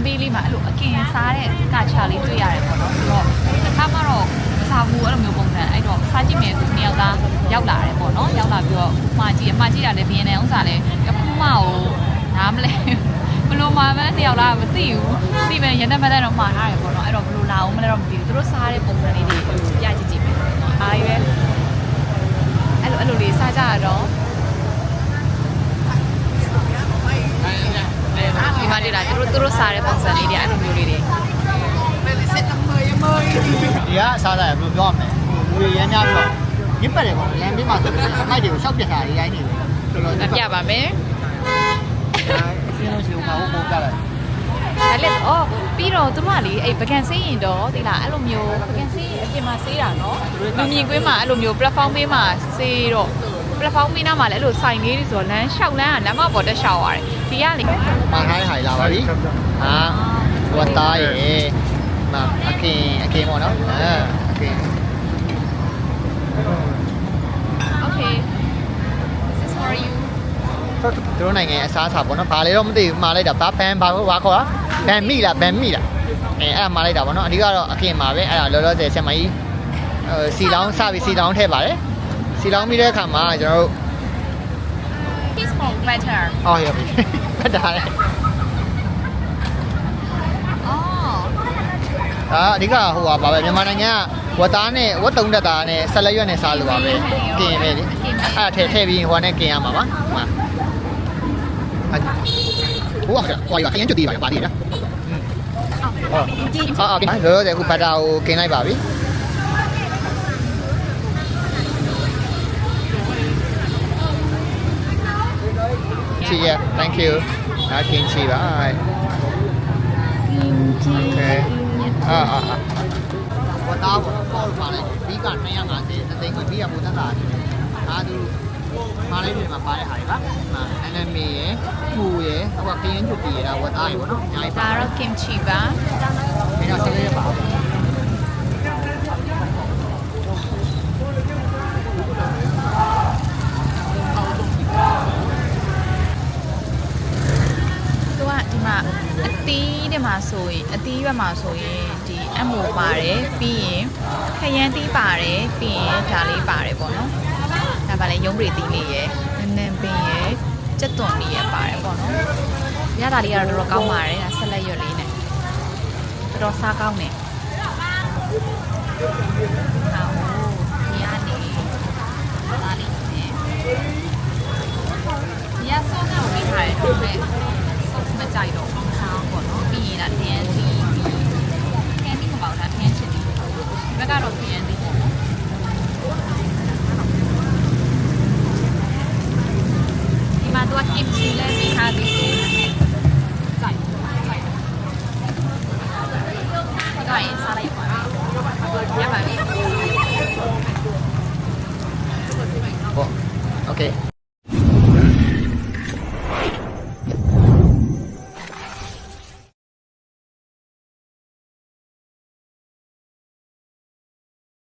မ်းဘေးလေးမှာအဲ့လိုအကင်စားတဲ့ကာချာလေးတွေ့ရတယ်ပေါ့နော်ဆိုတော့တစ်ခါမှတော့မစားဘူးအဲ့လိုမျိုးပုံစံအဲ့တော့စားကြည့်မယ်ဆိုနှစ်ယောက်သားရောက်လာတယ်ပေါ့နော်ရောက်လာပြီးတော့မှာကြည့်အမှာကြည့်တာလည်းဘီယန်နယ်ဥစားလည်းအခုမှကိုနားမလဲဘလို့မှာမလဲတယောက်လားမသိဘူးသိမယ်ရန်တဲ့မတဲ့တော့မှားထားတယ်ပေါ့နော်အဲ့တော့ဘလို့လာအောင်မလဲတော့မသိဘူးသူတို့စားတဲ့ပုံစံလေးတွေ ဒီမှာဒီလားသူတို့သူတို့စားတဲ့ပုံစံလေးတွေအဲ့လိုမျိုးလေးတွေဒီကအစားအစာရဘယ်လိုပြောရမလဲလူတွေရမ်းများပြီးတော့ရစ်ပတ်တယ်ပေါ့လမ်းဘေးမှာဆိုရင်အမိုက်တွေကိုရှောက်ပြတ်တာတွေရိုင်းနေတယ်တော်တော်အပြပါမယ်ရှင်းလို့ရှိအောင်မဟုတ်ဘူးပြလိုက်ဒါလည်းအော်ပြီးတော့သူမလေအဲ့ပကံဆေးရင်တော့ဒီလားအဲ့လိုမျိုးပကံဆေးအပြင်မှာဆေးတာနော်လူမြင်ကွင်းမှာအဲ့လိုမျိုး platform ဘေးမှာဆေးတော့ platform ဘေးနားမှာလည်းအဲ့လိုဆိုင်လေးတွေဆိုတော့လမ်းလျှောက်လမ်းကလမ်းမပေါ်တက်လျှောက်ရတယ်ဒီကလေမဟိုင်းဟိုင်လာပါပြီဟာဝတ်သားရေမအကင်အကင်ပေါ့နော်အဲအကင် Okay this is for you သူတို့နိုင်ငံအစားအစာပေါ့နော်ဘာလဲတော့မသိဘူးမှာလိုက်တာဘာဘန်ဘာဘာခေါ်တာဘန်မိလားဘန်မိလားအဲအဲ့ဒါမှာလိုက်တာပေါ့နော်အဓိကတော့အကင်မှာပဲအဲ့ဒါလောလောဆယ်ဆက်မကြီးအဲစီလောင်းစပြီးစီလောင်းထည့်ပါတယ် စီလောင်းပြီးတဲ့အခါမှာကျွန်တော်တို့ this for better အော်ရပြီဖတ်တာလေ อ๋อ ဒါအဓိကဟိုပါပဲမြန်မာနိုင်ငံကဝတ်သားနဲ့ဝတ်တုံးတက်တာနဲ့ဆက်လက်ရွက်နဲ့စားလို့ပါပဲกินပဲလေအဲ့ဒါထည့်ထည့်ပြီးဟိုနဲ့กินရမှာပါဟိုမှာဟိုကဟိုရခရင်ကျွတ်တီးပါပါတည်နော်ဟုတ်အော်အော်လောလောဆယ်ခုဘတ်တာကိုกินလိုက်ပါပြီ ချီရ thank you ဒါกินချီပါ Okay အာအာအာဝတ်သားပေါ့ပေါ့ပါလိုက်ဘီက250သသိန်းကိုဘီကပိုသက်တာဒါသူမားလေးတွေမှာပါတဲ့ဟာတွေပါအာအန်နမီရယ်ပူရယ်ဟိုကခရင်ကျွတ်တီရယ်ဒါဝတ်သားရယ်ပေါ့နော်အများကြီးပါဒါတော့ kimchi ပါမင်းတော့ဆက်လေးပါ သူကဒီမှာအ သီးတွေမှာဆိုရင်အသီးရွက်မှာဆိုရင်ဒီအမိုပါတယ်ပြီးရင်ခရမ်းသီးပါတယ်ပြီးရင်ဒါလေးပါတယ်ပေါ့နော်ဒါပါလေရုံးပရိသီးလေးရယ်နန်းနန်းပင်ရယ်ကြက်သွန်လေးရယ်ပါတယ်ပေါ့နော်ရတာလေးကတော့တော်တော်ကောင်းပါတယ်ဒါဆက်လက်ရွက်လေးနဲ့တော်တော်စားကောင်းတယ်ဟော